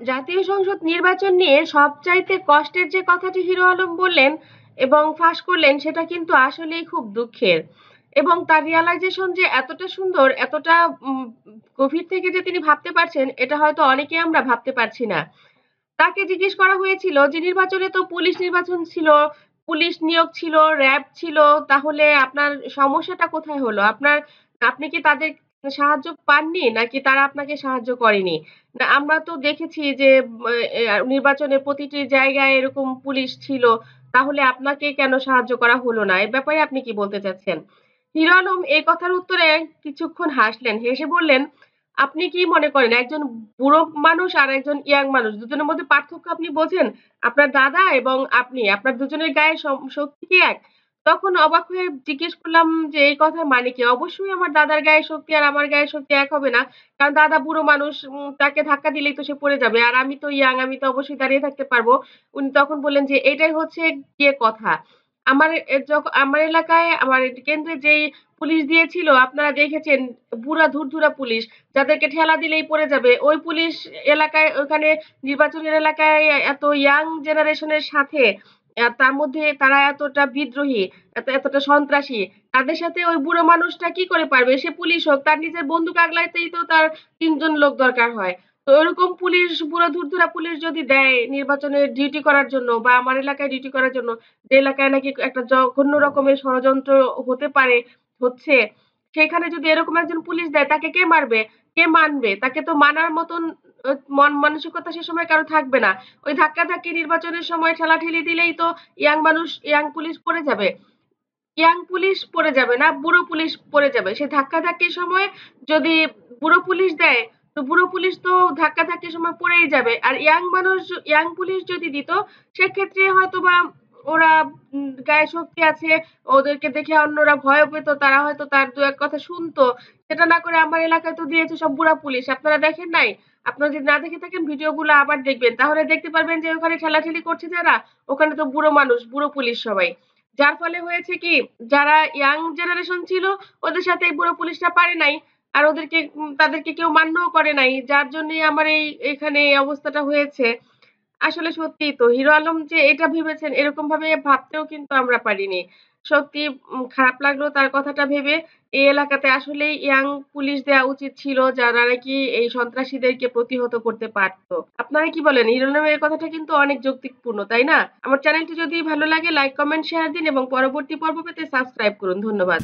জাতীয় সংসদ নির্বাচন নিয়ে সবচাইতে কষ্টের যে কথাটি হিরো আলম বললেন এবং ফাঁস করলেন, সেটা কিন্তু আসলেই খুব দুঃখের। এবং তার রিয়ালাইজেশন যে এতটা সুন্দর, এতটা গভীর থেকে যে তিনি ভাবতে পারছেন, এটা হয়তো অনেকে আমরা ভাবতে পারছি না। তাকে জিজ্ঞেস করা হয়েছিল যে, নির্বাচনে তো পুলিশ নির্বাচন ছিল, পুলিশ নিয়োগ ছিল, র্যাব ছিল, তাহলে আপনার সমস্যাটা কোথায় হলো? আপনার, আপনি কি তাদের সাহায্য পাননি নাকি তারা আপনাকে সাহায্য করেনি? না, আমরা তো দেখেছি যে নির্বাচনের প্রতিটি জায়গায় এরকম পুলিশ ছিল, তাহলে আপনাকে কেন সাহায্য করা হলো না? এ ব্যাপারে আপনি কি বলতে চাচ্ছেন? হিরো আলম এই কথার উত্তরে কিছুক্ষণ হাসলেন, হেসে বললেন, আপনি কি মনে করেন, একজন বুড়ো মানুষ আর একজন ইয়াং মানুষ, দুজনের মধ্যে পার্থক্য আপনি বোঝেন? আপনার দাদা এবং আপনি, আপনার দুজনের গায়ে শক্তি কি এক? তখন অবাক হয়ে জিজ্ঞেস করলাম যে, এই কথার মানে কি? অবশ্যই আমার দাদার গায়ে শক্তি আর আমার গায়ে শক্তি এক হবে না। কারণ দাদা বুড়ো মানুষ তাকে ধাক্কা দিলেই তো সে পড়ে যাবে। আর আমি তো ইয়াং, আমি তো অবশ্যই দাঁড়িয়ে থাকতে পারব। উনি তখন বললেন যে, এটাই হচ্ছে গিয়ে কথা। আমার যখন আমার এলাকায়, আমার কেন্দ্রে যেই পুলিশ দিয়েছিল, আপনারা দেখেছেন, বুড়া ধুরধুরা পুলিশ, যাদেরকে ঠেলা দিলেই পড়ে যাবে। ওই পুলিশ এলাকায়, ওখানে নির্বাচনের এলাকায় এত ইয়াং জেনারেশনের সাথে তার মধ্যে তারা এতটা বিদ্রোহী, এত, এতটা সন্ত্রাসী, তাদের সাথে ওই বুড়ো মানুষটা কি করে পারবে? সে পুলিশ হোক, তার নিজের বন্দুক আগলাইতেই তো তার তিনজন লোক দরকার হয়। তো ওরকম পুলিশ, বুড়ো ধুরধুরা পুলিশ যদি দেয় নির্বাচনে ডিউটি করার জন্য বা আমার এলাকায় ডিউটি করার জন্য, যে এলাকায় নাকি একটা জঘন্য রকমের ষড়যন্ত্র হতে পারে, হচ্ছে, সেখানে যদি এরকম একজন পুলিশ দেয়, তাকে কে মারবে? কে মানবে? তাকে তো মানার মতন মন মানসিকতা সে সময় কারও থাকবে না। ওই ধাক্কা ধাক্কি নির্বাচনের সময় ঠেলাঠেলি দিলেই তো ইয়াং মানুষ, ইয়াং পুলিশ পড়ে যাবে। ইয়াং পুলিশ পড়ে যাবে না, বুড়ো পুলিশ পড়ে যাবে। সে ধাক্কা ধাক্কির সময় যদি বুড়ো পুলিশ দেয়, তো বুড়ো পুলিশ তো ধাক্কা ধাক্কির সময় পড়েই যাবে। আর ইয়াং মানুষ, ইয়াং পুলিশ যদি দিত, সেক্ষেত্রে হয়তো বা ওরা গায়ে শক্তি আছে, ওদেরকে দেখে অন্যরা ভয় পেত, তারা হয়তো তার দু এক কথা শুনতো। সেটা না করে আমার এলাকায় তো দিয়েছে সব বুড়া পুলিশ। আপনারা দেখেন নাই? আপনারা যদি না দেখে থাকেন, ভিডিওগুলো আবার দেখবেন। তাহলে দেখতে পারবেন যে ওখানে ঠেলাঠেলি করছে যারা, ওখানে তো বুড়ো মানুষ, বুড়ো পুলিশ সবাই। যার ফলে হয়েছে কি, যারা ইয়াং জেনারেশন ছিল, ওদের সাথে এই বুড়ো পুলিশটা পারে নাই, আর ওদেরকে তাদেরকে কেউ মান্যও করে নাই। যার জন্যই আমার এই, এখানে এই অবস্থাটা হয়েছে। আসলে সত্যি তো হিরো আলম যে এটা ভেবেছেন, এরকম ভাবে ভাবতেও কিন্তু আমরা পারিনি। সত্যি খারাপ লাগল তার কথাটা ভেবে। এই এলাকাতে আসলেই ইয়াং পুলিশ দেওয়া উচিত ছিল যারা নাকি এই সন্ত্রাসীদেরকে প্রতিহত করতে পারতো। আপনারা কি বলেন? হিরো আলমের কথাটা কিন্তু অনেক যৌক্তিকপূর্ণ, তাই না? আমার চ্যানেলটি যদি ভালো লাগে লাইক কমেন্ট শেয়ার দিন এবং পরবর্তী পর্ব পেতে সাবস্ক্রাইব করুন। ধন্যবাদ।